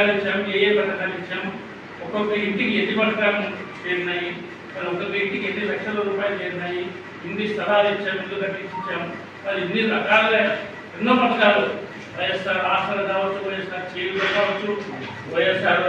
ఏ ఏ పథకాలు ఇచ్చాము ఒక్కొక్క ఇంటికి ఎన్ని పథకాలు చేరినాయి మరి ఒక్కొక్క ఇంటికి ఎన్ని లక్షల రూపాయలు చేరినాయి ఇన్ని స్థలాలు ఇచ్చాము ఇల్లు కట్టించాము మరి ఇన్ని రకాలుగా ఎన్నో పథకాలు వైఎస్ఆర్ ఆసరా కావచ్చు వైఎస్ఆర్ చేయులు కావచ్చు వైఎస్ఆర్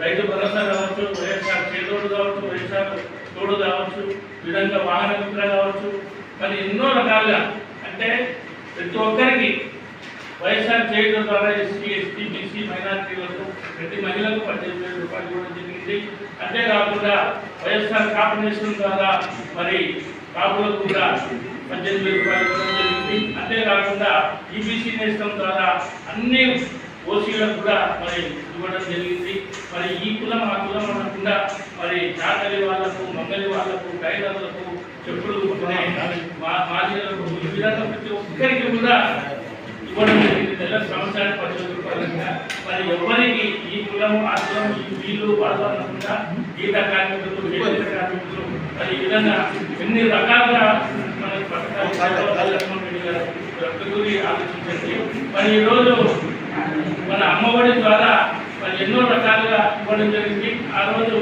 రైతు భరోసా కావచ్చు వైఎస్ఆర్ చేదోడు కావచ్చు వైఎస్ఆర్ తోడు కావచ్చు విధంగా వాహన మిత్ర కావచ్చు మరి ఎన్నో రకాలుగా. అంటే ప్రతి ఒక్కరికి వైఎస్ఆర్ చేయడం ద్వారా ఎస్సీ ఎస్టీ బీసీ మైనార్టీలకు ప్రతి మహిళకు పద్దెనిమిది వేల రూపాయలు ఇవ్వడం జరిగింది అంతేకాకుండా వైఎస్ఆర్ కాంబినేషన్ ద్వారా మరి కాపులకు కూడా పద్దెనిమిది వేల రూపాయలు ఇవ్వడం జరిగింది అంతేకాకుండా ఈబీసీ నేస్తం ద్వారా అన్ని ఓసీలకు కూడా మరి ఇవ్వడం జరిగింది మరి ఈ కులం ఆ కులం అనకుండా మరి చాకలి వాళ్ళకు మంగలి వాళ్ళకు టైలర్లకు చెప్పులు కుట్టుకునే మా- మాదిగలకు ఈ విధంగా ప్రతి ఒక్కరికి కూడా ఇవ్వడం జరిగింది. నెల సంవత్సరానికి పదివేల రూపాయలుగా మరి ఎవరికి ఈ కులం ఆ కులం వీళ్ళు వాళ్ళు అనకుండా గీత కార్మికులు చేనేత కార్మికులు మరి ఈ విధంగా ఎన్ని రకాలుగా మనకి ప్రకృతి ఆలోచించండి. మరి ఈరోజు మన అమ్మఒడి ద్వారా మరి ఎన్నో రకాలుగా ఇవ్వడం జరిగింది. ఆ రోజు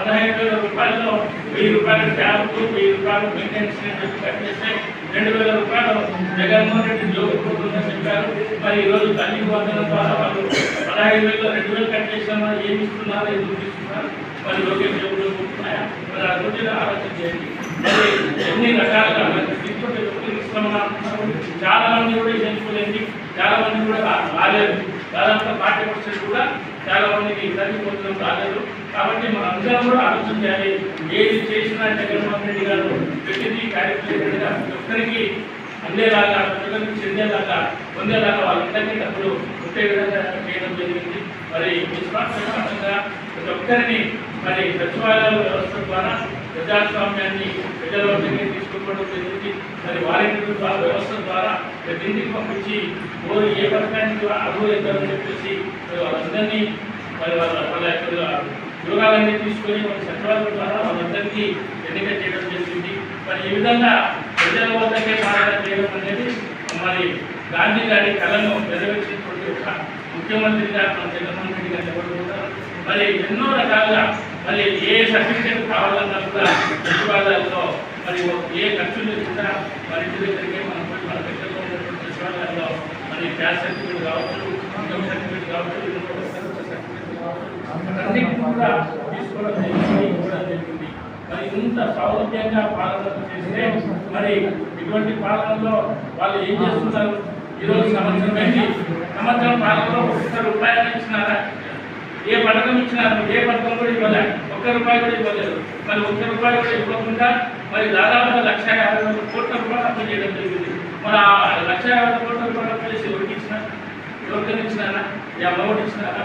పదహైదు వేల రూపాయల్లో వెయ్యి రూపాయలు ట్యాబ్లు వెయ్యి రూపాయలు మెయింటెనెన్స్ కట్ చేస్తే రెండు వేల రూపాయలు జగన్మోహన్ రెడ్డి జోగుతుందని చెప్పారు. మరి ఈరోజు తల్లి వందనం ద్వారా వాళ్ళు పదహైదు వేలు రెండు వేలు కట్ చేసామా ఏమి ఇస్తున్నారు ఎందుకు ఇస్తున్నారు మరి లోకేష్ జోగులు ఉంటున్నాయా మరి ఆ రోజున ఆలోచన చేయండి. మరి ఎన్ని రకాలుగా మరి తీసుకుంటే ఇస్తామని అంటున్నారు చాలా మంది కూడా చేసుకోలేండి చాలా మంది కూడా రాలేదు దాదాపు పార్టీ పర్సెంట్ కూడా చాలా మందికి తగ్గిపోతున్నాం రాలేదు. కాబట్టి మన అందరం కూడా ఆలోచన చేయాలి. ఏది చేసినా జగన్మోహన్ రెడ్డి గారు ప్రతిదీ కార్యక్రమంగా ఒక్కరికి అందేలాగా ప్రజలకు చెందేలాగా పొందేలాగా వాళ్ళందరికీ డబ్బులు ఒకే విధంగా చేయడం జరిగింది. మరి నిస్వార్థంగా ప్రతి ఒక్కరిని మరి సచివాలయాల వ్యవస్థ ద్వారా ప్రజాస్వామ్యాన్ని ప్రజల చేసి మరి వాలంటీర్ ద్వారా వ్యవస్థ ద్వారా ప్రతి ఇంటికి పంపించి ఓరు ఏ పథకానికి కూడా అభివృద్ధి చెప్పేసి మరి వాళ్ళందరినీ మరి వాళ్ళ వాళ్ళ యొక్క వివరాలన్నీ తీసుకొని మన సచివాలయం ద్వారా వాళ్ళందరికీ ఎన్నిక చేయడం జరిగింది. మరి ఈ విధంగా ప్రజల వద్దకే పాలన చేయడం అనేది మరి గాంధీ గారి కళను నెరవేర్చినటువంటి ఒక ముఖ్యమంత్రిగా మన జగన్మోహన్ రెడ్డి గారు ఎవరు మరి ఎన్నో రకాలుగా మరి ఏ సర్టిఫికేట్ కావాలన్నా కూడా సచివాలయాల్లో మరి ఏ ఖర్చు లేకుండా మరి ఇంటి దగ్గరికి మనం పోయి మన దగ్గరలో ఉన్నటువంటి సచివాలయాల్లో మరి గ్యాస్ సర్టిఫికేట్ కావచ్చు ఇన్కమ్ సర్టిఫికేట్ కావచ్చు ఇన్కమ్ కూడా తీసుకోవడం జరిగింది. మరి ఇంత సౌలభ్యంగా పాలన చేస్తే మరి ఇటువంటి పాలనలో వాళ్ళు ఏం చేస్తున్నారు? ఈరోజు సంవత్సరం అయింది. సంవత్సరం పాలనలో ఒక్క రూపాయలు ఇచ్చినారా? ఏ పథకం ఇచ్చినారు? ఏ పథకం కూడా ఇవ్వలేదు ఒక్క రూపాయి కూడా ఇవ్వలేదు. మరి ఒక్క రూపాయి కూడా ఇవ్వకుండా మరి దాదాపుగా లక్ష యాభై వందల కోట్ల రూపాయలు అప్పు చేయడం జరిగింది. మరి ఆ లక్ష యాభై కోట్ల రూపాయలు అప్పు చేసి ఎవరికి ఇచ్చినారు ఎవరికైనా ఇచ్చినారా? ఈ అమ్మఒడి ఇచ్చినారా?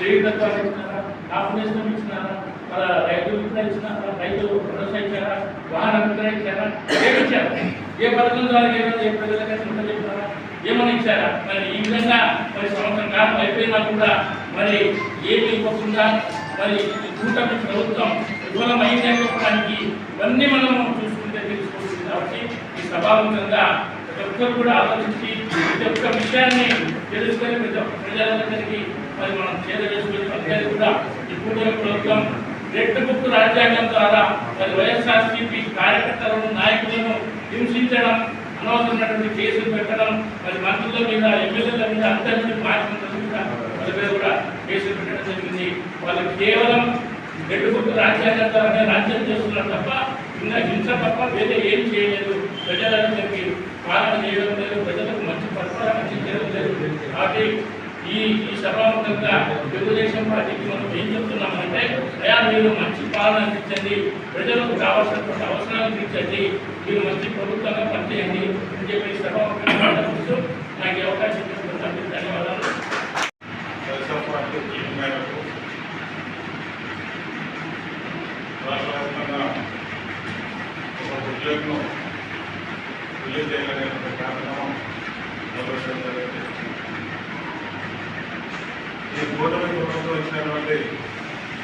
చేయుత ఇచ్చినారా? ఆపరేషన్ ఇచ్చినారా? మరి రైతులు మిత్ర ఇచ్చినారా? రైతులు భరోసా ఇచ్చారా? వాహన మిత్ర ఇచ్చారా? ఏమి ఇచ్చారు? ఏ పథకం ద్వారా ఏమైనా ఏ ప్రజలకైనా ఉంటుందో ఏమని ఇచ్చారా? మరి ఈ విధంగా మరి సంవత్సరం కాలం అయిపోయినా కూడా మరి ఏమి ఇవ్వకుండా మరి కూటమి ప్రభుత్వం విఫలం అయిందని చెప్పడానికి ఇవన్నీ మనము చూసుకుంటే తెలుసుకోవచ్చు కాబట్టి ఈ సభాముఖంగా ప్రతి ఒక్కరు కూడా ఆలోచించి ప్రతి ఒక్క విషయాన్ని తెలుసుకొని ప్రతి ఒక్క ప్రజలందరికీ మరి మనం చేరవేసుకొని అందరికీ కూడా ఈ కూటమి ప్రభుత్వం రెడ్ బుక్ రాజ్యాంగం ద్వారా మరి వైఎస్ఆర్సీపీ కార్యకర్తలను నాయకులను హింసించడం అనవసరమైనటువంటి కేసులు పెట్టడం మరి మంత్రుల మీద ఎమ్మెల్యేల మీద అందరి మీద మాట్లాడడం మీద వాళ్ళ మీద కూడా కేసులు పెట్టడం జరిగింది. వాళ్ళు కేవలం రెండు కొట్టు రాజ్యాంగం రాజ్యం చేస్తున్నారు తప్ప ఇంకా హింస తప్ప వేరే ఏం చేయలేదు. ప్రజలందరికీ పాలన చేయడం లేదు ప్రజలకు మంచి పరిపాలన చేయడం లేదు. కాబట్టి ఈ ఈ సభాముఖంగా తెలుగుదేశం పార్టీకి మనం ఏం చెప్తున్నామంటే అయా మీరు మంచి పాలన అందించండి ప్రజలకు కావాల్సినటువంటి అవసరాలు తీర్చండి మీరు మంచి ప్రభుత్వంగా పనిచేయండి అని చెప్పి సభాముఖంగా నాకు అవకాశం ఇచ్చినందుకు ధన్యవాదాలు తెలుసా పార్టీ పిలుపు మేరకు రాష్ట్ర వ్యాప్తంగా ఒక ఉద్యోగం రిలీజ్ చేయాలనే ఒక కార్యక్రమం మొదలుపెట్టడం జరిగింది ఈ కూటమి వచ్చినటువంటి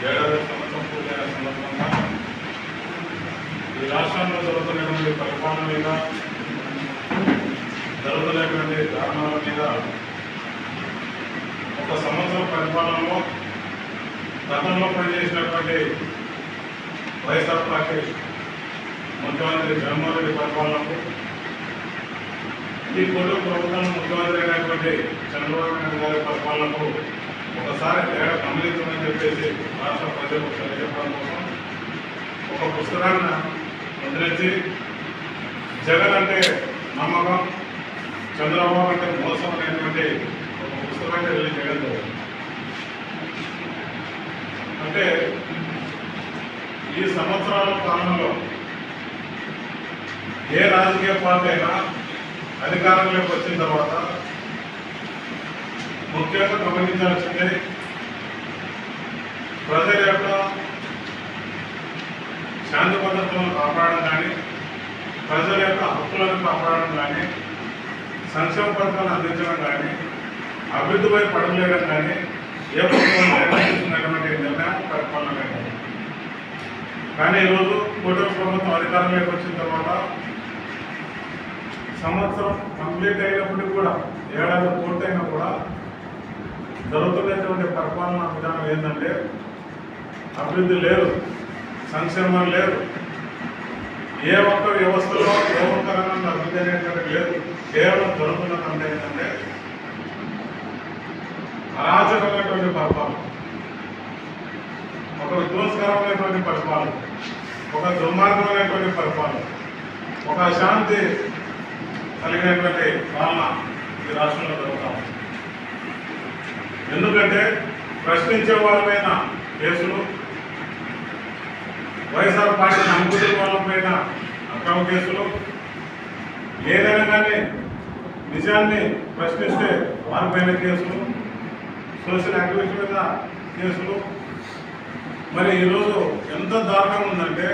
ఏడాది సంవత్సరం పూర్తయిన సందర్భంగా ఈ రాష్ట్రంలో జరుగుతున్నటువంటి పరిపాలన మీద జరుగుతున్నటువంటి దారుణాల మీద ఒక సంవత్సరం పరిపాలనలో గతంలో పనిచేసినటువంటి వైఎస్ఆర్ పార్టీ ముఖ్యమంత్రి జగన్మోహన్ రెడ్డి పరిపాలనకు ఈ కోటి ప్రభుత్వం ముఖ్యమంత్రి అయినటువంటి చంద్రబాబు నాయుడు గారి పరిపాలనకు ఒకసారి తేడా గమనించమని చెప్పేసి రాష్ట్ర ప్రజలకు తెలియజెప్పడం కోసం ఒక పుస్తకాన్ని ముద్రించి జగన్ అంటే నమ్మకం చంద్రబాబు అంటే మోసం అనేటువంటి ఒక పుస్తకాన్ని రిలీజ్ చేయడం అంటే ఈ సంవత్సరాల కాలంలో ఏ రాజకీయ పార్టీ అయినా అధికారంలోకి వచ్చిన తర్వాత ముఖ్యంగా గమనించాల్సింది ప్రజల యొక్క శాంతి భద్రతలను కాపాడడం కానీ ప్రజల యొక్క హక్కులను కాపాడడం కానీ సంక్షేమ పథకాలను అందించడం కానీ అభివృద్ధిపై పడలేయడం కానీ ఏ ప్రభుత్వం నిర్ణయం పరిపాలన కానీ కానీ ఈరోజు కూటమి ప్రభుత్వం అధికారంలోకి వచ్చిన తర్వాత సంవత్సరం కంప్లీట్ అయినప్పటికీ కూడా ఏడాది పూర్తయినా కూడా జరుగుతున్నటువంటి పరిపాలనా విధానం ఏంటంటే అభివృద్ధి లేదు సంక్షేమం లేదు. ఏ ఒక్క వ్యవస్థలో ఏ ఒక్క రంగంలో అభివృద్ధి అనేటువంటి లేదు. కేవలం జరుగుతున్నదంటే ఏంటంటే అరాచకమైనటువంటి పరిపాలన. ఒక విధ్వంసకరమైనటువంటి పరిపాలన. ఒక దుర్మార్గమైనటువంటి పరిపాలన. ఒక అశాంతి కలిగినటువంటి పాలన ఈ రాష్ట్రంలో జరుగుతా ఉంది. ఎందుకంటే ప్రశ్నించే వాళ్ళపైన కేసులు వైఎస్ఆర్ పార్టీ అనుకూల వాళ్ళపైన అక్రమ కేసులు. ఏదైనా కానీ నిజాన్ని ప్రశ్నిస్తే వారిపైన కేసులు సోషల్ యాక్టివిస్ట్ మీద కేసులు. మరి ఈరోజు ఎంత దారుణంగా ఉందంటే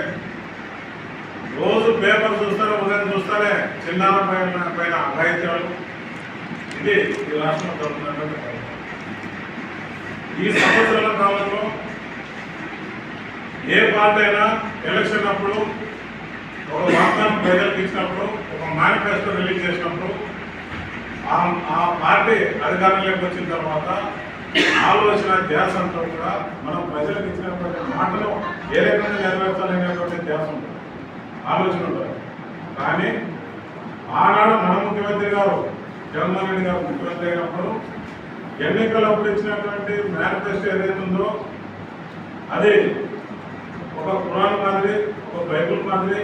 రోజు పేపర్ చూస్తారే ఉదయం చూస్తారే చిన్నార పైన పైన అఘాయిత్యాలు. ఇది ఈ రాష్ట్రంలో జరుగుతున్నటువంటి పరిస్థితి. ఈ సంవత్సరాల కాలంలో ఏ పార్టీ అయినా ఎలక్షన్ అప్పుడు ఒక వాగ్దానం ప్రజలకు ఇచ్చినప్పుడు ఒక మేనిఫెస్టో రిలీజ్ చేసినప్పుడు ఆ పార్టీ అధికారంలోకి వచ్చిన తర్వాత ఆలోచన ధ్యాస అంతా కూడా మనం ప్రజలకు ఇచ్చినటువంటి మాటలు ఏ రకంగా నెరవేర్చాలనేటువంటి ధ్యాస ఉంటుంది. ఆలోచన ఉంటుంది. కానీ ఆనాడు మన ముఖ్యమంత్రి గారు జగన్మోహన్ రెడ్డి గారు ముఖ్యమంత్రి అయినప్పుడు ఎన్నికలప్పుడు ఇచ్చినటువంటి మేనిఫెస్టో ఏదైతే ఉందో అది ఒక పురాణ మాదిరి ఒక బైబుల్ మాదిరి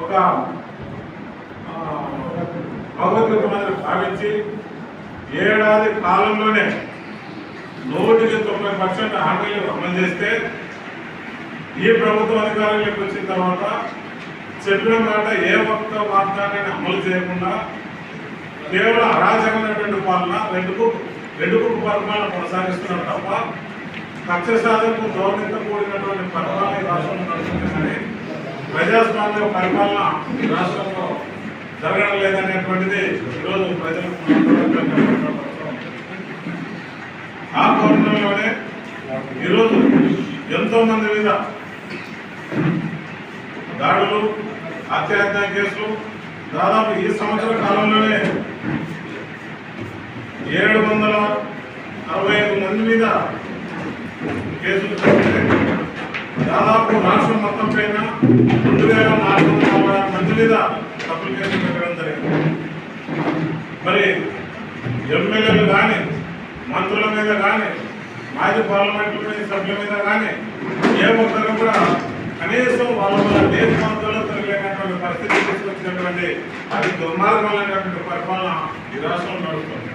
ఒక భగవద్గీత మాదిరి భావించి ఏడాది కాలంలోనే నూటికి తొంభై పర్సెంట్ హామీలు అమలు చేస్తే ఈ ప్రభుత్వం అధికారంలోకి వచ్చిన తర్వాత చెప్పిన మాట ఏ ఒక్క వాగ్దానాన్ని అమలు చేయకుండా కేవలం అరాచకమైనటువంటి పాలన రెండుకు రెండుకు పరిపాలన కొనసాగిస్తున్నారు తప్ప కక్ష సాధనకు గౌరవంతో కూడినటువంటి పరిపాలన ఈ రాష్ట్రంలో నడుస్తుంది కానీ ప్రజాస్వామ్య పరిపాలన రాష్ట్రంలో జరగడం లేదనేటువంటిది ఈరోజు ప్రజలకు ఆ కోణంలోనే ఈరోజు ఎంతో మంది మీద దాడులు హత్యాహత్య కేసులు దాదాపు ఈ సంవత్సర కాలంలోనే ఏడు వందల అరవై ఐదు మంది మీద కేసులు దాదాపు రాష్ట్రం మొత్తం పైన రెండు వేల నాలుగు వందల నలభై ఆరు మంది మీద తప్పులు కేసులు పెట్టడం జరిగింది. మరి ఎమ్మెల్యేలు కానీ మంత్రుల మీద కానీ మాజీ పార్లమెంటు సభ్యుల మీద కానీ ఏ ఒక్కరు కూడా కనీసం వాళ్ళ వాళ్ళ పరిస్థితి అది దుర్మార్గమైనటువంటి పరిపాలన ఈ రాష్ట్రంలో నడుస్తుంది.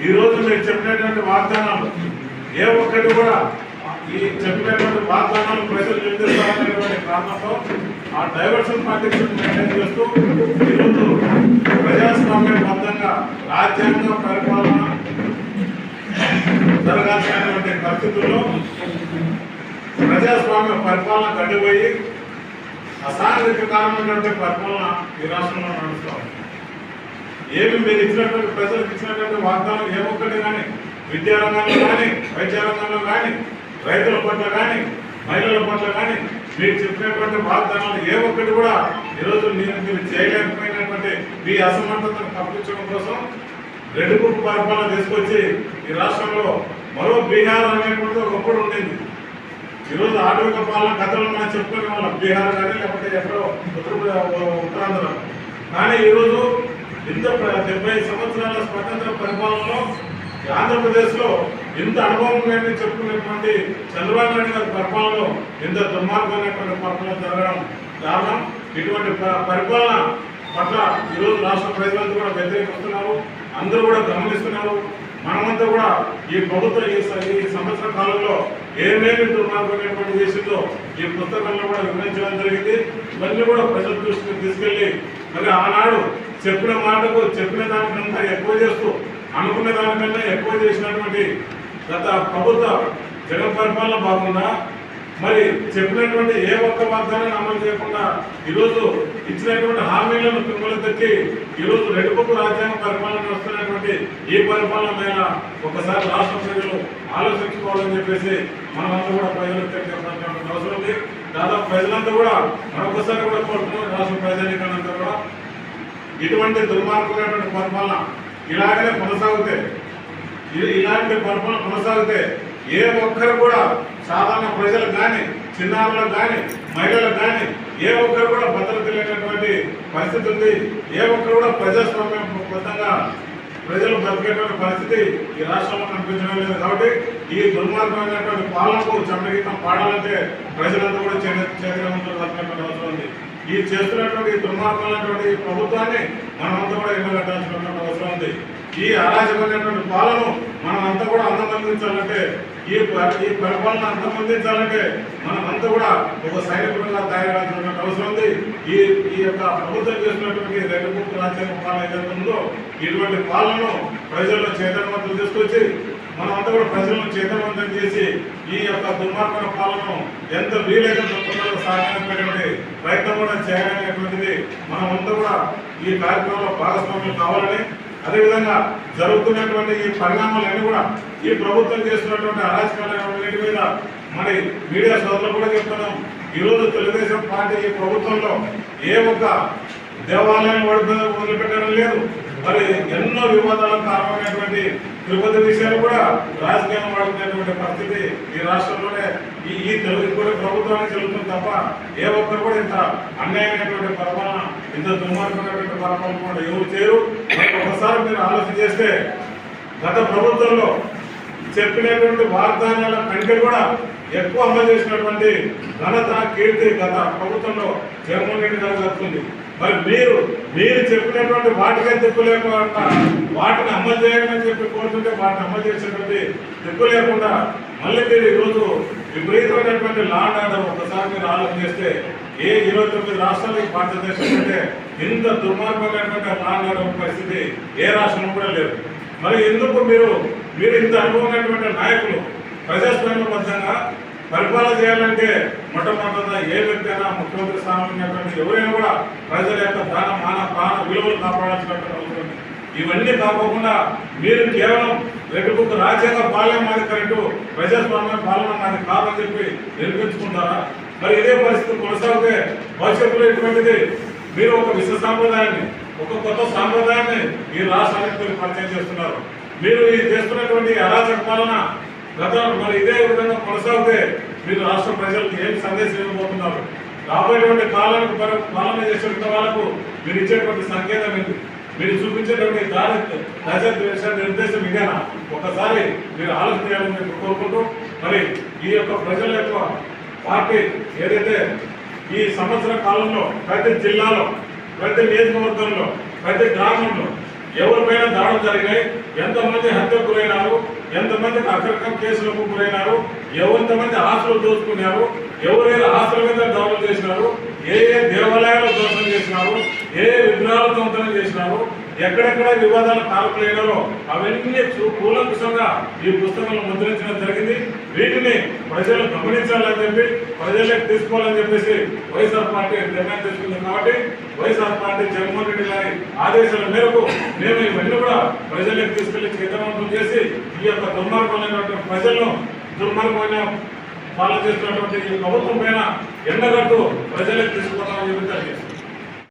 ఈ రోజు మీరు చెప్పినటువంటి వాగ్దానాలు ఏ ఒక్కటి కూడా ఈ చెప్పినటువంటి వాగ్దానాలు ప్రజలు చెందిస్తారనేటువంటి కారణంతో ఆ డైవర్షన్ పార్టీస్ మెయింటైన్ చేస్తూ ఈరోజు ప్రజాస్వామ్యబద్ధంగా రాజ్యాంగ పరిపాలన జరగాల్సినటువంటి పరిస్థితుల్లో ప్రజాస్వామ్య పరిపాలన గడిపోయి అసాంఘికమైనటువంటి పరిపాలన ఈ రాష్ట్రంలో నడుస్తాం. ఏమి మీరు ఇచ్చినటువంటి ప్రజలకు ఇచ్చినటువంటి వాగ్దానం ఏ ఒక్కటి కానీ విద్యారంగంలో కానీ వైద్య రంగంలో కానీ రైతుల పట్ల కానీ మహిళల పట్ల కానీ మీరు చెప్పినటువంటి వాగ్దానాలు ఏ ఒక్కటి కూడా ఈరోజు నేను మీరు చేయలేకపోయినటువంటి మీ అసమర్థతను తప్పించడం కోసం రెడ్డి గ్రూప్ పరిపాలన తీసుకొచ్చి ఈ రాష్ట్రంలో మరో బీహార్ అనేటువంటి ఒకప్పుడు ఉండేది. ఈరోజు ఆధునిక పాలన గతంలో మనం చెప్పుకునే వాళ్ళం. బీహార్ కానీ లేకపోతే ఎక్కడో ఉత్తర ఉత్తరాంధ్ర కానీ ఈరోజు ఇంత డెబ్బై సంవత్సరాల స్వతంత్ర పరిపాలనలో ఆంధ్రప్రదేశ్లో ఇంత అనుభవం లేని చెప్పుకునేటువంటి చంద్రబాబు నాయుడు గారి పరిపాలనలో ఇంత దుర్మార్గమైనటువంటి పరిపాలన జరగడం కారణం ఇటువంటి ప- పరిపాలన పట్ల ఈరోజు రాష్ట్ర ప్రజలంతా కూడా వ్యతిరేకిస్తున్నారు. అందరూ కూడా గమనిస్తున్నారు. మనమంతా కూడా ఈ ప్రభుత్వం ఈ సంవత్సర కాలంలో ఏమేమి దుర్మార్గమైనటువంటి చేసిందో ఈ పుస్తకంలో కూడా వివరించడం జరిగింది. ఇవన్నీ కూడా ప్రజల దృష్టికి తీసుకెళ్ళి మరి ఆనాడు చెప్పిన మాటకు చెప్పిన దానికన్నా ఎక్కువ చేస్తూ అనుకున్న దానికన్నా ఎక్కువ చేసినటువంటి గత ప్రభుత్వ జగన్ పరిపాలన బాగుందా? మరి చెప్పినటువంటి ఏ ఒక్క వాగ్దానాన్ని అమలు చేయకుండా ఈరోజు ఇచ్చినటువంటి హామీలను తుంగలు తెచ్చి ఈరోజు రెడ్డిపప్పు రాజ్యాంగ పరిపాలన వస్తున్నటువంటి ఈ పరిపాలన మీద ఒకసారి రాష్ట్ర ప్రజలు ఆలోచించుకోవాలని చెప్పేసి మనమంతా కూడా ప్రజలకు తెలియజేసినటువంటి అవసరం ఉంది. దాదాపు ప్రజలంతా కూడా మరొకసారి కూడా కోరుతున్నాం రాష్ట్ర ప్రజానికంతా కూడా. ఇటువంటి దుర్మార్గమైనటువంటి పరిపాలన ఇలాగనే కొనసాగితే ఇలాంటి పరిపాలన కొనసాగితే ఏ ఒక్కరు కూడా సాధారణ ప్రజలకు కానీ చిన్నారులకు కానీ మహిళలకు కానీ ఏ ఒక్కరు కూడా భద్రత లేనటువంటి పరిస్థితి ఉంది. ఏ ఒక్కరు కూడా ప్రజాస్వామ్యబద్ధంగా ప్రజలు బతికేటువంటి పరిస్థితి ఈ రాష్ట్రంలో కనిపించడం లేదు. కాబట్టి ఈ దుర్మార్గమైనటువంటి పాలనకు చండగీతం పాడాలంటే ప్రజలంతా కూడా చైతన్యవంతులు బతికేటువంటి అవసరం ఉంది. ఈ చేస్తున్నటువంటి దుర్మార్గమైనటువంటి ప్రభుత్వాన్ని మనమంతా కూడా ఎండగట్టాల్సినటువంటి అవసరం ఉంది. ఈ అరాజకమైనటువంటి పాలన మనం అంతా కూడా అంతమందించాలంటే ఈ ఈ పరిపాలన అంతమందించాలంటే మనం కూడా ఒక సైనికులుగా తయారవలసినటువంటి అవసరం ఉంది. ఈ ఈ యొక్క ప్రభుత్వం చేసినటువంటి రెండు మూడు రాజ్యాంగ పాలన ఏదైతే ఉందో ఇటువంటి పాలనను ప్రజల్లో చైతన్యవంతులు తీసుకొచ్చి మనమంతా కూడా ప్రజలను చైతన్యవంతం చేసి ఈ యొక్క దుర్మార్గన పాలనను ఎంత వీలైతే తొందరగా సాగినటువంటి ప్రయత్నం కూడా చేయాలనేటువంటిది మనమంతా కూడా ఈ కార్యక్రమంలో భాగస్వామ్యం కావాలని అదేవిధంగా జరుగుతున్నటువంటి ఈ పరిణామాలన్నీ కూడా ఈ ప్రభుత్వం చేస్తున్నటువంటి అరాచకాలన్నిటి మీద మరి మీడియా సోదరులు కూడా చెప్తున్నాం ఈరోజు తెలుగుదేశం పార్టీ ఈ ప్రభుత్వంలో ఏ ఒక్క దేవాలయం వదిలి మొదలుపెట్టడం లేదు. మరి ఎన్నో వివాదాలకు కారణమైనటువంటి తిరుపతి విషయాలు కూడా రాజకీయం వాడుతున్నటువంటి పరిస్థితి ఈ రాష్ట్రంలోనే. ఈ ఈ తెలుగు కూడా ప్రభుత్వానికి చెల్లుతుంది తప్ప ఏ ఒక్కరు కూడా ఇంత అన్యాయమైనటువంటి పరిపాలన ఇంత దుర్మార్గమైనటువంటి పరిపాలన కూడా ఎవరు చేయరు. ఒకసారి మీరు ఆలోచన చేస్తే గత ప్రభుత్వంలో చెప్పినటువంటి వాగ్దానాల కంటే కూడా ఎక్కువ అమలు చేసినటువంటి ఘనత కీర్తి గత ప్రభుత్వంలో జగన్మోహన్ రెడ్డి గారు జరుగుతుంది మరి మీరు మీరు చెప్పినటువంటి వాటికే దిక్కు లేకుండా వాటిని అమలు చేయమని చెప్పి కోరుతుంటే వాటిని అమలు చేసేటువంటి దిక్కు లేకుండా మళ్ళీ మీరు ఈరోజు విపరీతమైనటువంటి లాండ్ ఆర్డర్ ఒకసారి మీరు ఆలోచన చేస్తే ఏ ఇరవై తొమ్మిది రాష్ట్రాలకి భారతదేశం అంటే ఇంత దుర్మార్గమైనటువంటి లాండ్ ఆర్డర్ పరిస్థితి ఏ రాష్ట్రంలో కూడా లేదు. మరి ఎందుకు మీరు మీరు ఇంత అనుభవమైనటువంటి నాయకులు ప్రజాస్వామ్యబద్ధంగా పరిపాలన చేయాలంటే మొట్టమొదటిగా ఏ వ్యక్తి అయినా ముఖ్యమంత్రి స్థానంలో ఎవరైనా కూడా ప్రజల యొక్క ధన మాన ప్రాణ విలువలు కాపాడాల్సినటువంటి అవసరం ఇవన్నీ కాకోకుండా మీరు కేవలం రెడ్డిబుక్ రాజ్యాంగ పాలన మాది కరెక్టు ప్రజాస్వామ్య పాలన మాది కాదని చెప్పి నిర్మించుకుంటారా మరి ఇదే పరిస్థితి కొనసాగితే భవిష్యత్తులో ఇటువంటిది మీరు ఒక విశ్వ సాంప్రదాయాన్ని ఒక కొత్త సాంప్రదాయాన్ని ఈ రాష్ట్రానికి పరిచయం చేస్తున్నారు. మీరు ఈ చేస్తున్నటువంటి అరాచక పాలన గతంలో మరి ఇదే విధంగా కొనసాగితే మీరు రాష్ట్ర ప్రజలకు ఏం సందేశం ఇవ్వబోతున్నారు? రాబోయేటువంటి కాలానికి పాలన చేసిన వాళ్ళకు మీరు ఇచ్చేటువంటి సంకేతం ఏంటి? మీరు చూపించేటువంటి దారి దశ నిర్దేశం ఇదేనా ఒకసారి మీరు ఆలోచన చేయాలని నేను కోరుకుంటూ మరి ఈ యొక్క ప్రజల యొక్క పార్టీ ఏదైతే ఈ సంవత్సర కాలంలో ప్రతి జిల్లాలో ప్రతి నియోజకవర్గంలో ప్రతి గ్రామంలో ఎవరిపైన దాడులు జరిగాయి ఎంతమంది హత్యకు గురైనారు? ఎంతమందికి అక్రమ కేసులకు గురైనారు? ఎంతమంది ఆస్తులు దోచుకున్నారు? ఎవరైనా ఆస్తుల మీద దాడులు చేసినారు? ఏ ఏ దేవాలయాలు దోషం చేసినారు? ఏ ఏ విగ్రహాలు దొంతనం చేసినారు? ఎక్కడెక్కడ వివాదాలు కారకులైనారో అవన్నీ కూలంకుషంగా ఈ పుస్తకంలో ముద్రించడం జరిగింది. వీటిని ప్రజలు గమనించాలని చెప్పి ప్రజలకు తీసుకోవాలని చెప్పేసి వైఎస్ఆర్ పార్టీ నిర్ణయం తీసుకుంది కాబట్టి వైఎస్ఆర్ పార్టీ జగన్మోహన్ రెడ్డి గారి ఆదేశాల మేరకు మేము ఇవన్నీ కూడా ప్రజలకు తీసుకెళ్ళి చైతన్యవంతం చేసి ఈ యొక్క దుర్మార్గమైనటువంటి ప్రజలను దుర్మార్గమైన పాలన చేస్తున్నటువంటి ఈ ప్రభుత్వం పైన ఎండగట్టు ప్రజలకు తీసుకోవాలని చెప్పి తెలియజేస్తాం